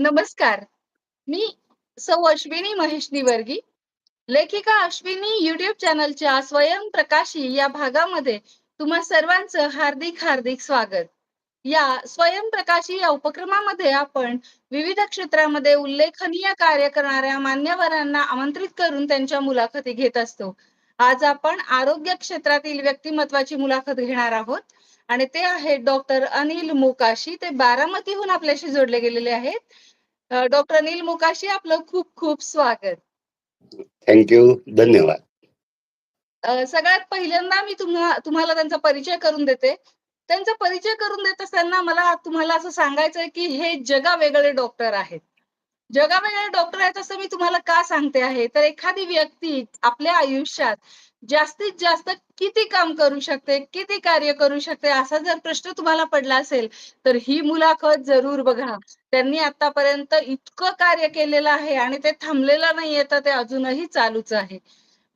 नमस्कार. मी सौ अश्विनी महेश निवर्गी. लेखिका अश्विनी युट्यूब चॅनलच्या स्वयंप्रकाशी या भागामध्ये तुम्हा सर्वांचं हार्दिक हार्दिक स्वागत. या स्वयंप्रकाशी या उपक्रमामध्ये आपण विविध क्षेत्रामध्ये उल्लेखनीय कार्य करणाऱ्या मान्यवरांना आमंत्रित करून त्यांच्या मुलाखती घेत असतो. आज आपण आरोग्य क्षेत्रातील व्यक्तिमत्वाची मुलाखत घेणार आहोत आणि ते आहेत डॉक्टर अनिल मोकाशी. ते बारामतीहून आपल्याशी जोडले गेलेले आहेत. डॉक्टर अनिल मोकाशी आपलं खूप खूप स्वागत. Thank you. धन्यवाद. सगळ्यात पहिल्यांदा मी तुम्हा तुम्हाला त्यांचा परिचय करून देते. त्यांचा परिचय करून देत असताना मला तुम्हाला असं सांगायचंय, की हे जगावेगळे डॉक्टर आहेत. जगावेगळे डॉक्टर आहेत असं मी तुम्हाला का सांगते आहे, तर एखादी व्यक्ती आपल्या आयुष्यात जास्तीत जास्त किती काम करू शकते, किती कार्य करू शकते, असा जर प्रश्न तुम्हाला पडला असेल, तर ही मुलाखत जरूर बघा. त्यांनी आतापर्यंत इतकं कार्य केलेलं आहे आणि ते थांबलेलं नाहीये, तर ते अजूनही चालूच आहे.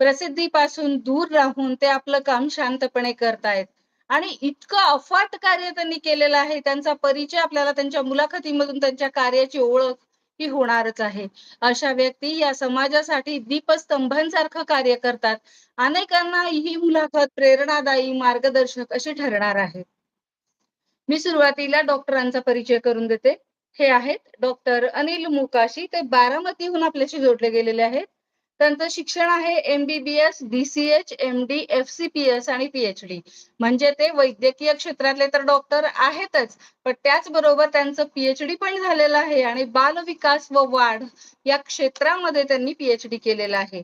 प्रसिद्धीपासून दूर राहून ते आपलं काम शांतपणे करतायत आणि इतकं अफाट कार्य त्यांनी केलेलं आहे. त्यांचा परिचय आपल्याला त्यांच्या मुलाखतीमधून त्यांच्या कार्याची ओळख ही होणारच आहे. अशा व्यक्ती या समाजासाठी दीपस्तंभांसारखं कार्य करतात. अनेकांना ही मुलाखत प्रेरणादायी, मार्गदर्शक अशी ठरणार आहे. मी सुरुवातीला डॉक्टरांचा परिचय करून देते. हे आहेत डॉक्टर अनिल मुकाशी ते बारामतीहून आपल्याशी जोडले गेलेले आहेत. त्यांचं शिक्षण आहे एम-बी-बी-एस, डी-सी-एच, एम-डी, एफ-सी-पी-एस आणि पी-एच-डी. म्हणजे ते वैद्यकीय क्षेत्रातले तर डॉक्टर आहेतच, पण त्याचबरोबर त्यांचं पी-एच-डी पण झालेलं आहे आणि बालविकास व वाढ या क्षेत्रामध्ये त्यांनी पी-एच-डी केलेलं आहे.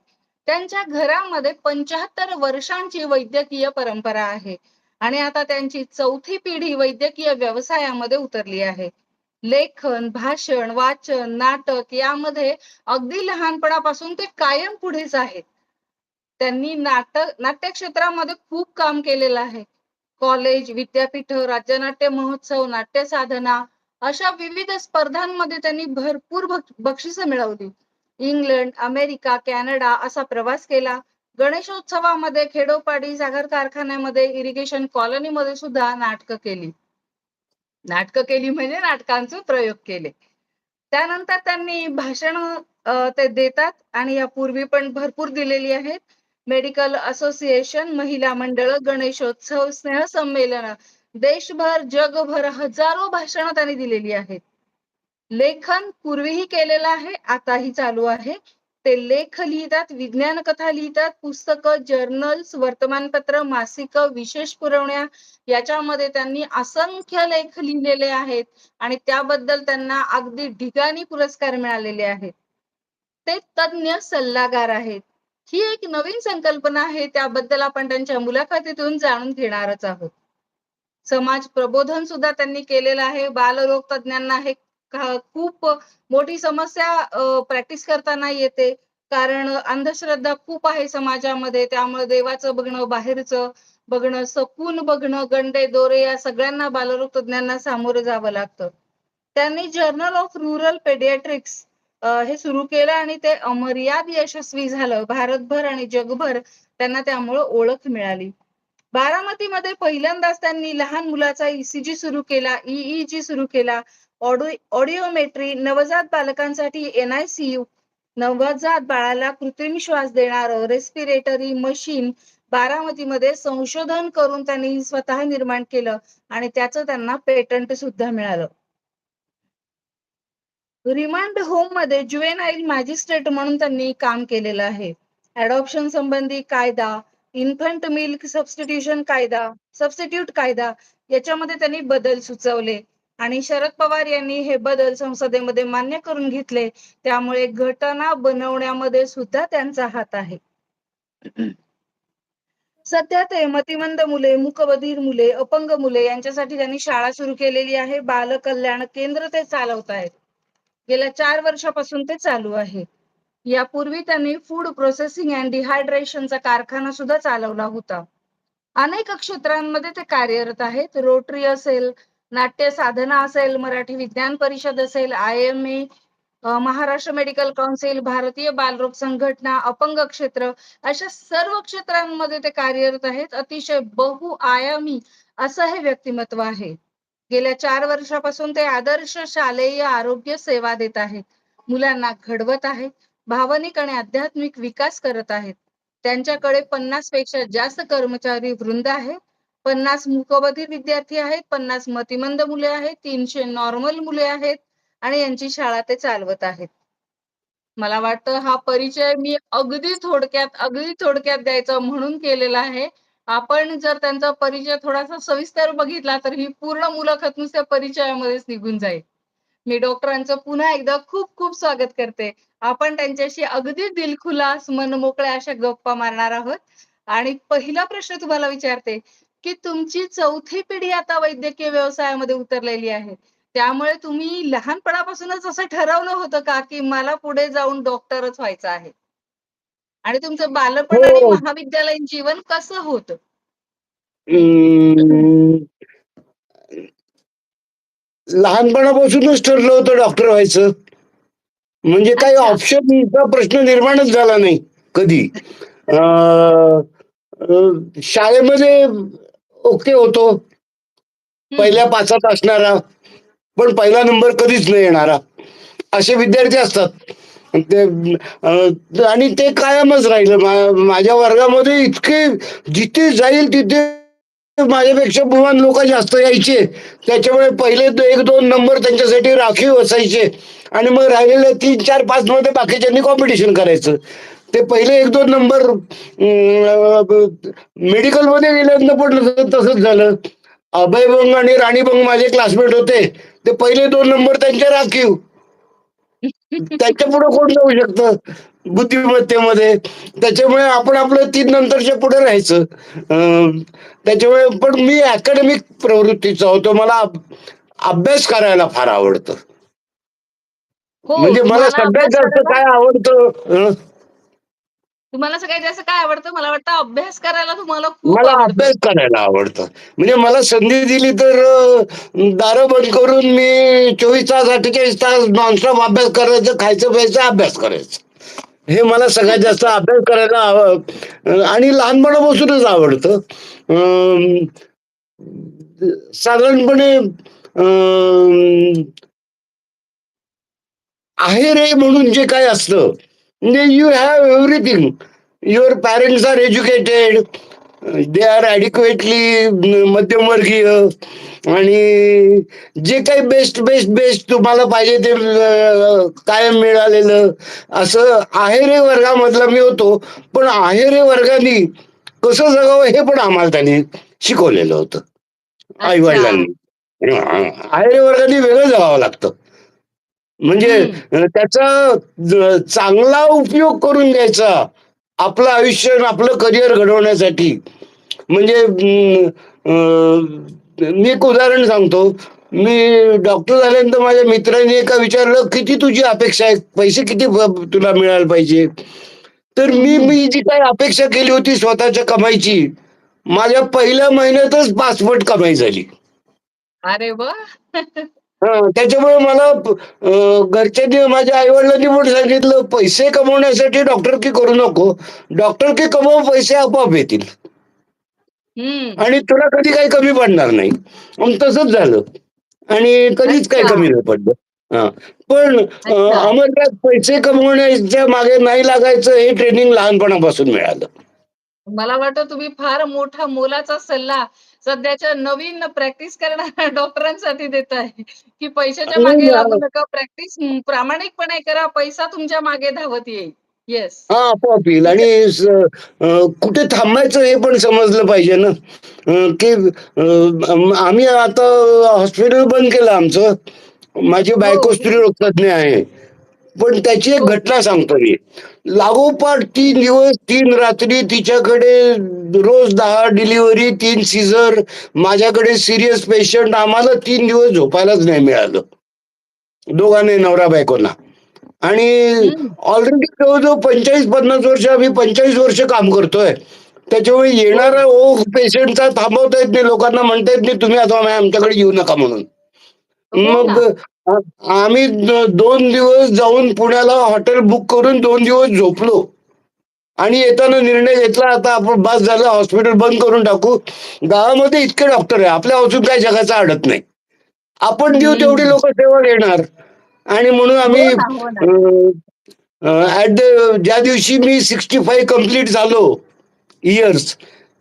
त्यांच्या घरामध्ये 75 वर्षांची वैद्यकीय परंपरा आहे आणि आता त्यांची चौथी पिढी वैद्यकीय व्यवसायामध्ये उतरली आहे. लेखन, भाषण, वाचन, नाटक यामध्ये अगदी लहानपणापासून ते कायम पुढेच आहेत. त्यांनी नाटक नाट्य क्षेत्रामध्ये खूप काम केलेलं आहे. कॉलेज, विद्यापीठ राज्य महोत्सव, नाट्य साधना अशा विविध स्पर्धांमध्ये त्यांनी भरपूर बक्षिस मिळवली. इंग्लंड, अमेरिका, कॅनडा असा प्रवास केला. गणेशोत्सवामध्ये, खेडोपाडी, साखर कारखान्यामध्ये, इरिगेशन कॉलनीमध्ये सुद्धा नाटकं केली. नाटकं केली म्हणजे नाटकांचे प्रयोग केले. त्यानंतर त्यांनी भाषण ते देतात आणि यापूर्वी पण भरपूर दिलेली आहेत. मेडिकल असोसिएशन, महिला मंडळ गणेशोत्सव, स्नेह संमेलन देशभर, जगभर हजारो भाषणं त्यांनी दिलेली आहेत. लेखन पूर्वीही केलेलं आहे, आताही चालू आहे. ते लेख लिहितात, विज्ञान कथा लिहितात, पुस्तकं, जर्नल्स, वर्तमानपत्र, मासिक विशेष पुरवण्या याच्यामध्ये त्यांनी असंख्य लेख लिहिलेले आहेत आणि त्याबद्दल त्यांना अगदी ढिगाणी पुरस्कार मिळालेले आहेत. ते तज्ञ सल्लागार आहेत. ही एक नवीन संकल्पना आहे, त्याबद्दल आपण त्यांच्या मुलाखतीतून जाणून घेणारच आहोत. समाज प्रबोधन सुद्धा त्यांनी केलेलं आहे. बालरोग तज्ञांना हे खूप मोठी समस्या प्रॅक्टिस करताना येते. कारण अंधश्रद्धा खूप आहे समाजामध्ये. त्यामुळे देवाचं बघणं, बाहेरचं बघणं, सकून बघणं, गंडे, दोरे या सगळ्यांना बालरोग तज्ञांना सामोरं जावं लागतं. त्यांनी जर्नल ऑफ रुरल पेडियाट्रिक्स हे सुरू केलं आणि ते अमर्याद यशस्वी झालं. भारतभर आणि जगभर त्यांना त्यामुळं ओळख मिळाली. बारामतीमध्ये पहिल्यांदाच त्यांनी लहान मुलाचा ईसीजी सुरू केला, ई-ई-जी सुरू केला, ऑडि ऑडिओमेट्री, नवजात बालकांसाठी एन-आय-सी-यू, नवजात बाळाला कृत्रिम श्वास देणारं रेस्पिरेटरी मशीन बारामतीमध्ये संशोधन करून त्यांनी स्वतः निर्माण केलं आणि त्याचं त्यांना पेटंट सुद्धा मिळालं. रिमांड होममध्ये ज्युएनाईल मॅजिस्ट्रेट म्हणून त्यांनी काम केलेलं आहे. अडॉप्शन संबंधी कायदा, इन्फंट मिल्क सबस्टिट्यूशन कायदा, सबस्टिट्यूट कायदा याच्यामध्ये त्यांनी बदल सुचवले आणि शरद पवार यांनी हे बदल संसदेमध्ये मान्य करून घेतले. त्यामुळे घटना बनवण्यामध्ये सुद्धा त्यांचा हात आहे. सध्या ते मतिमंद मुले, मुकबधीर मुले, अपंग मुले यांच्यासाठी त्यांनी शाळा सुरू केलेली आहे. बालकल्याण केंद्र ते चालवतायत. गेल्या चार वर्षापासून ते चालू आहे. यापूर्वी त्यांनी फूड प्रोसेसिंग अँड डिहायड्रेशनचा कारखाना सुद्धा चालवला होता. अनेक क्षेत्रांमध्ये ते कार्यरत आहेत. रोटरी असेल, नाट्य साधना असेल, मराठी विज्ञान परिषद असेल, आय-एम-ए, महाराष्ट्र मेडिकल काउन्सिल, भारतीय बालरोग संघटना, अपंग क्षेत्र अशा सर्व क्षेत्रांमध्ये ते कार्यरत आहेत. अतिशय बहुआयामी असं हे व्यक्तिमत्व आहे. गेल्या चार वर्षापासून ते आदर्श शालेय आरोग्य सेवा देत आहेत मुलांना घडवत आहेत भावनिक आणि आध्यात्मिक विकास करत आहेत त्यांच्याकडे पन्नासपेक्षा जास्त कर्मचारी वृंद आहेत पन्नास मुकबधीर विद्यार्थी आहेत पन्नास मतिमंद मुले आहेत तीनशे नॉर्मल मुले आहेत आणि यांची शाळा ते चालवत आहेत. मला वाटतं हा परिचय मी अगदी थोडक्यात अगदी थोडक्यात द्यायचा म्हणून केलेला आहे. आपण जर त्यांचा परिचय थोडासा सविस्तर बघितला तर ही पूर्ण मुलाखत नुसत्या परिचयामध्येच निघून जाईल. मी डॉक्टरांचं पुन्हा एकदा खूप खूप स्वागत करते. आपण त्यांच्याशी अगदी दिलखुलास मनमोकळ्या अशा गप्पा मारणार आहोत. आणि पहिला प्रश्न तुम्हाला विचारते की तुमची चौथी पिढी आता वैद्यकीय व्यवसायामध्ये उतरलेली आहे. त्यामुळे तुम्ही लहानपणापासूनच असं ठरवलं होतं का की मला पुढे जाऊन डॉक्टरच व्हायचं आहे? आणि तुमचं बालपण आणि हो. महाविद्यालयीन जीवन कसं होतं? लहानपणापासूनच ठरलं होतं डॉक्टर व्हायचं. म्हणजे काही. ऑप्शनचा प्रश्न निर्माणच झाला नाही कधी. शाळेमध्ये ओके होतो. पहिल्या पाचात असणारा पण पहिला नंबर कधीच नाही येणारा. असे विद्यार्थी असतात. ते आणि ते कायमच राहिलं. माझ्या वर्गामध्ये इतके जिथे जाईल तिथे माझ्यापेक्षा बुवान लोक जास्त यायचे. त्याच्यामुळे पहिले एक दोन नंबर त्यांच्यासाठी राखीव असायचे. आणि मग राहिलेले तीन चार पाच मध्ये बाकीच्यांनी कॉम्पिटिशन करायचं. ते पहिले एक दोन नंबर मेडिकलमध्ये गेल्यानंतर तसं- तसंच झालं. अभय बंग आणि राणी बंग माझे क्लासमेट होते. ते पहिले दोन नंबर त्यांचे राखीव. त्याच्या पुढे कोण जाऊ शकतं बुद्धिमत्तेमध्ये? त्याच्यामुळे आपण आपलं तीन नंतरच्या पुढे राहायचं. त्याच्यामुळे पण मी अकॅडमिक प्रवृत्तीचा होतो. मला अभ- अभ्यास करायला फार आवडतं. हो म्हणजे मला सगळ्यात जास्त काय आवडतं तुम्हाला सगळ्यात जास्त काय आवडतं? मला वाटतं अभ्यास करायला तुम्हाला खूप मला आवडतं. अभ्यास करायला आवडतं. म्हणजे मला संधी दिली तर अं, दारं बंद करून मी चोवीस तास अठ्ठेचाळीस तास नॉनस्टॉप अभ्यास करायचं खायचं प्यायचं अभ्यास करायचं. हे मला सगळ्यात जास्त अभ्यास करायला आव- आणि लहानपणापासूनच आवडतं. अं, साधारणपणे अं, आहे रे म्हणून जे काय असतं you have everything your parents are educated they are adequately मध्यमवर्गीय. आणि जे काही बेस्ट बेस्ट बेस्ट तुम्हाला पाहिजे ते कायम मिळालेलं असं आहेरे वर्गामधला मी होतो. पण आहेरे वर्गाने कसं जगावं हे पण आम्हाला त्यांनी शिकवलेलं होतं. आई वडिलांनी आहेरे वर्गाने वेगळं जगावं लागतं. म्हणजे त्याचा चांगला उपयोग करून घ्यायचा आपलं आयुष्य आपलं करिअर घडवण्यासाठी. म्हणजे मी एक उदाहरण सांगतो. मी डॉक्टर झाल्यानंतर माझ्या मित्राने एका विचारलं किती तुझी अपेक्षा आहे? पैसे किती तुला मिळायला पाहिजे? तर मी. मी जी काही अपेक्षा केली होती स्वतःच्या कमाईची माझ्या पहिल्या महिन्यातच पासपोर्ट कमाई झाली. अरे वा! त्याच्यामुळे मला घरच्यांनी माझ्या आई वडिलांनी पण सांगितलं पैसे कमवण्यासाठी डॉक्टर की करू नको? डॉक्टर की कमव पैसे आपोआप येतील. आणि तुला कधी काही कमी पडणार नाही. मग तसंच झालं. आणि कधीच काही. कमी नाही पडलं. हा. पण अं, अच्छा. आम्हाला पैसे कमवण्याच्या मागे नाही लागायचं हे ट्रेनिंग लहानपणापासून मिळालं. मला वाटतं तुम्ही फार मोठा मोलाचा सल्ला सध्याच्या नवीन प्रॅक्टिस करणाऱ्या डॉक्टरांसाठी देत आहे. की पैशाच्या मागे. लागू नका. प्रॅक्टिस प्रामाणिकपणे करा. पैसा तुमच्या मागे धावत येईल. येस हा आपोआप येईल. आणि कुठे थांबायचं हे पण समजलं पाहिजे ना. की आम्ही आता हॉस्पिटल बंद केलं आमचं. माझी बायको हो. स्त्रीरोग तज्ञ आहे. पण त्याची एक. घटना सांगतो मी लागोपाठ तीन दिवस तीन रात्री तिच्याकडे रोज दहा डिलिव्हरी तीन सीझर माझ्याकडे सिरियस पेशंट आम्हाला तीन दिवस झोपायलाच नाही मिळालं दोघांनी नवरा बायकोना आणि. ऑलरेडी जवळजवळ पंचेचाळीस पन्नास वर्ष आम्ही पंचेचाळीस वर्ष काम करतोय त्याच्यामुळे येणारा ओघ पेशंटचा थांबवता येत नाही लोकांना म्हणता येत नाही तुम्ही आता आमच्याकडे येऊ नका म्हणून हो. मग आम्ही दोन दिवस जाऊन पुण्याला हॉटेल बुक करून दोन दिवस झोपलो. आणि येताना निर्णय घेतला आता आपण बस झालं हॉस्पिटल बंद करून टाकू. गावामध्ये इतके डॉक्टर आहे आपल्या अजून काय जगाचा अडत नाही. आपण देऊ तेवढी. लोक सेवा घेणार. आणि म्हणून आम्ही हो ना, हो. ऍट द ज्या दिवशी मी सिक्स्टी फाईव्ह कंप्लीट झालो इयर्स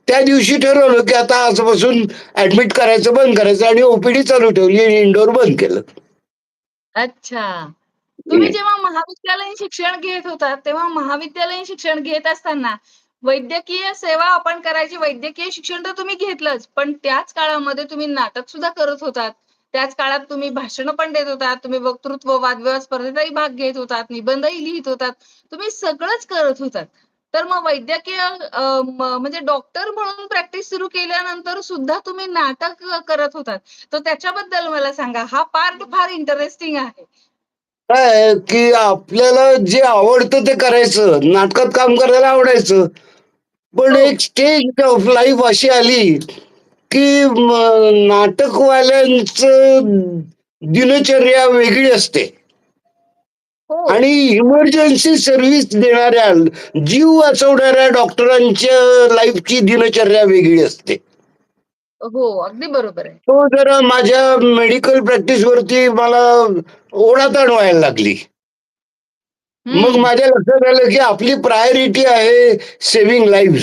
त्या दिवशी ठरवलं की आता आजपासून ऍडमिट करायचं बंद करायचं. आणि ओपीडी चालू ठेवली इंडोर बंद केलं. अच्छा. तुम्ही. जेव्हा महाविद्यालयीन शिक्षण घेत होतात, तेव्हा महाविद्यालयीन शिक्षण घेत असताना वैद्यकीय सेवा आपण करायची, वैद्यकीय शिक्षण तर तुम्ही घेतलंच, पण त्याच काळामध्ये तुम्ही नाटक सुद्धा करत होतात. त्याच काळात तुम्ही भाषणं पण देत होतात, तुम्ही वक्तृत्व, वादविवाद स्पर्धेतही भाग घेत होतात, निबंधही लिहित होतात. तुम्ही सगळंच करत होतात. तर मग वैद्यकीय म्हणजे डॉक्टर म्हणून प्रॅक्टिस सुरू केल्यानंतर सुद्धा तुम्ही नाटक करत होतात. तर त्याच्याबद्दल मला सांगा. हा पार्ट फार इंटरेस्टिंग आहे. काय की आपल्याला जे आवडतं ते करायचं नाटकात काम करायला आवडायचं पण हो. एक स्टेज ऑफ लाईफ अशी आली की नाटकवाल्यांचं दिनचर्या वेगळी असते. आणि इमर्जन्सी सर्व्हिस देणाऱ्या जीव वाचवणाऱ्या डॉक्टरांच्या लाईफची दिनचर्या वेगळी असते हो, अगदी बरोबर आहे. तो जरा माझ्या मेडिकल प्रॅक्टिस वरती मला ओढाताण व्हायला लागली मग. माझ्या लक्षात आलं की आपली प्रायोरिटी आहे सेव्हिंग लाईव्ह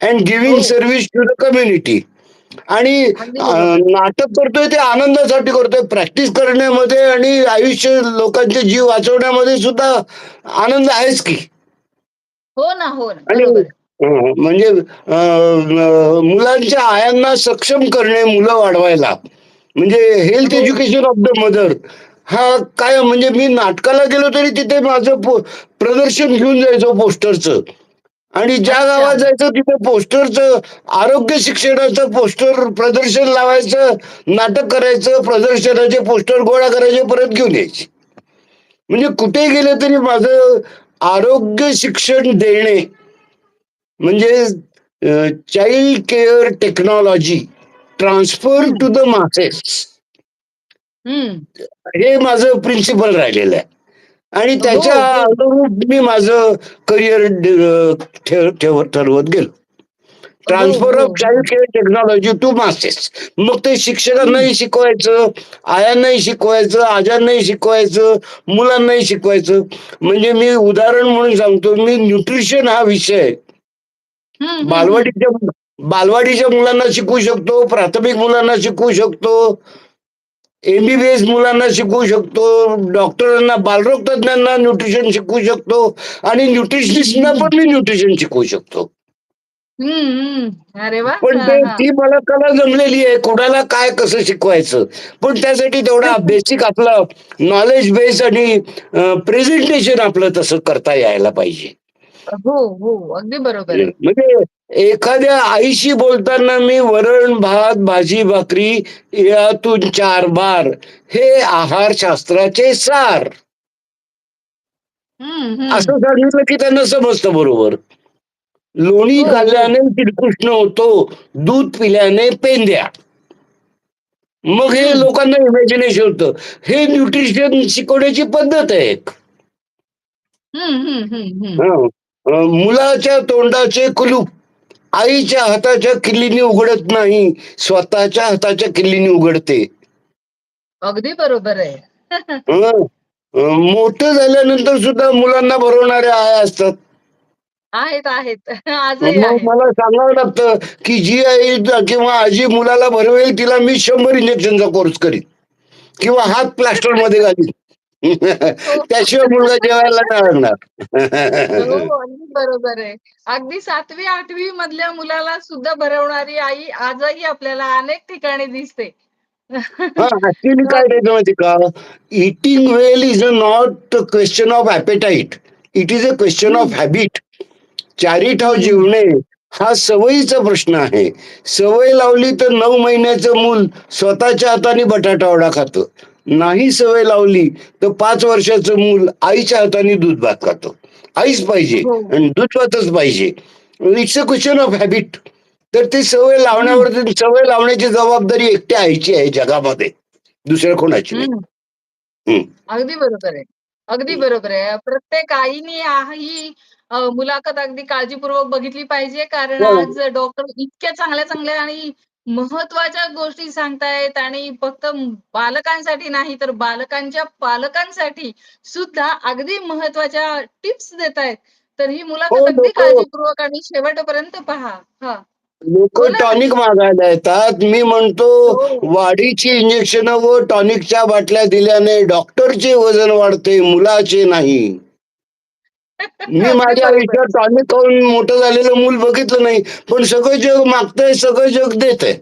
अँड गिव्हिंग हो. सर्व्हिस टू द कम्युनिटी आणि. नाटक करतोय ते आनंदासाठी करतोय प्रॅक्टिस करण्यामध्ये आणि आयुष्य लोकांचे जीव वाचवण्यामध्ये सुद्धा आनंद आहेच की हो ना, हो ना. म्हणजे मुलांच्या आयांना सक्षम करणे मुलं वाढवायला म्हणजे health. Education of the mother हा काय म्हणजे मी नाटकाला गेलो तरी तिथे माझं प्रदर्शन घेऊन जायचो पोस्टरचं आणि ज्या. गावात जायचं तिथे पोस्टरचं आरोग्य शिक्षणाचं पोस्टर प्रदर्शन लावायचं नाटक करायचं प्रदर्शनाचे पोस्टर गोळा करायचे परत घेऊन यायचे म्हणजे कुठे गेले तरी माझं आरोग्य शिक्षण देणे म्हणजे child care technology transfer. To the masses. हे माझं प्रिन्सिपल राहिलेलं आहे आणि त्याच्या. अनुरूप मी माझं करिअर ठरवत गेलो transfer of child. Care technology to masses मग ते. शिक्षकांनाही शिकवायचं आयांनाही शिकवायचं आजांनाही शिकवायचं मुलांनाही शिकवायचं म्हणजे मी उदाहरण म्हणून सांगतो मी न्यूट्रिशन हा विषय. बालवाडीच्या बालवाडीच्या मुलांना शिकवू शकतो प्राथमिक मुलांना शिकवू शकतो एमबीबीएस मुलांना शिकवू शकतो डॉक्टरांना बालरोग तज्ञांना न्यूट्रिशन शिकवू शकतो आणि न्यूट्रिशनिस्टना. पण मी न्यूट्रिशन शिकवू शकतो. अरे! पण ते. ती मला कला जमलेली आहे कोणाला काय कसं शिकवायचं पण त्यासाठी तेवढा बेसिक आपलं नॉलेज बेस आणि प्रेझेंटेशन आपलं तसं करता यायला पाहिजे हो, हो. अगदी बरोबर आहे. म्हणजे एखाद्या आईशी बोलताना मी वरण भात भाजी भाकरी यातून चार बार. हे आहार शास्त्राचे सार. असं सांगितलं की त्यांना समजतं बरोबर. लोणी. खाल्ल्याने श्रीकृष्ण होतो दूध पिल्याने पेंद्या. मग हे. लोकांना इमॅजिनेशन होतं. हे न्यूट्रिशन शिकवण्याची पद्धत आहे एक. मुलाच्या तोंडाचे कुलूप. आईच्या हाताच्या किल्लीने उघडत नाही स्वतःच्या हाताच्या किल्लीने उघडते अगदी बरोबर आहे. मोठं झाल्यानंतर सुद्धा मुलांना भरवणाऱ्या आया असतात आहेत, आहेत. मला सांगावं लागतं की जी आई किंवा आजी मुलाला भरवेल तिला मी शंभर इंजेक्शनचा कोर्स करीन किंवा हात प्लास्टरमध्ये घालीन. त्याशिवाय मुलगा जेवायला नाही हो, अगदी बरोबर आहे. अगदी 7वी 8वी मधल्या मुलाला सुद्धा भरवणारी आई आजही आपल्याला अनेक ठिकाणी दिसते. हा ऍक्च्युली काय माहिती का eating well is a not question of appetite it is a question hmm, of habit चारिठाव हं, हं. जेवणे हा सवयीचा प्रश्न आहे सवय लावली तर नऊ महिन्याचं मूल स्वतःच्या हाताने बटाटा वडा खातं नाही सवय लावली तर पाच वर्षाचं मूल आईच्या हाताने दूध भात खातं आईच पाहिजे हो. आणि दूध भातच पाहिजे it's a question of habit तर ती सवय लावण्यावरती सवय लावण्याची जबाबदारी एकट्या आईची आहे जगामध्ये दुसऱ्या कोणाची नाही. अगदी बरोबर आहे. अगदी. बरोबर आहे. प्रत्येक आईने ही मुलाखत अगदी काळजीपूर्वक बघितली पाहिजे. कारण हो. आज डॉक्टर इतक्या चांगल्या-चांगल्या आणि महत्त्वाच्या गोष्टी सांगतायत आणि फक्त बालकांसाठी नाही तर बालकांच्या पालकांसाठी सुद्धा अगदी महत्त्वाच्या टिप्स देत आहेत तर ही हो मुलाखत अगदी लोक काळजीपूर्वक आणि शेवटपर्यंत पहा. हा. लोक टॉनिक मागायला येतात. मी म्हणतो हो. वाढीची इंजेक्शन व टॉनिकच्या बाटल्या दिल्याने डॉक्टरचे वजन वाढते मुलाचे नाही. मी माझ्या आयुष्यात टॉनिक खाऊन मोठं झालेलं मूल बघितलं नाही पण सगळं जग मागतंय सगळं जग देत आहे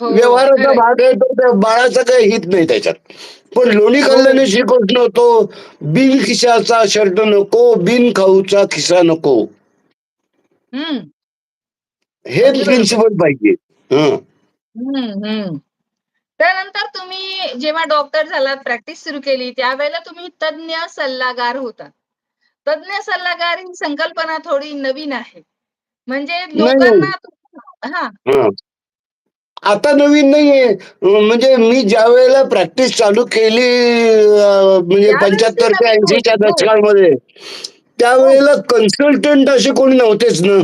हो व्यवहाराचा भाग आहे तो त्या बाळाचं काही हित नाही त्याच्यात. पण लोणी हो. खाल्ल्याने शिकवत नव्हतो बिन खिशाचा शर्ट नको बिन खाऊचा खिसा नको. हेच प्रिन्सिपल पाहिजे. हं. त्यानंतर तुम्ही जेव्हा डॉक्टर झालात प्रॅक्टिस सुरू केली त्यावेळेला तुम्ही तज्ञ सल्लागार होता. तज्ञ सल्लागार ही संकल्पना थोडी नवीन आहे. म्हणजे लोकांना हा. आता नवीन नाहीये. म्हणजे मी ज्या वेळेला प्रॅक्टिस चालू केली म्हणजे पंच्याहत्तर ते ऐंशीच्या होती. दशकामध्ये त्यावेळेला कन्सल्टंट असे कोणी नव्हतेच ना.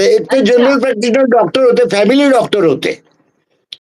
एक ते जनरल प्रॅक्टिशनर डॉक्टर होते फॅमिली डॉक्टर होते.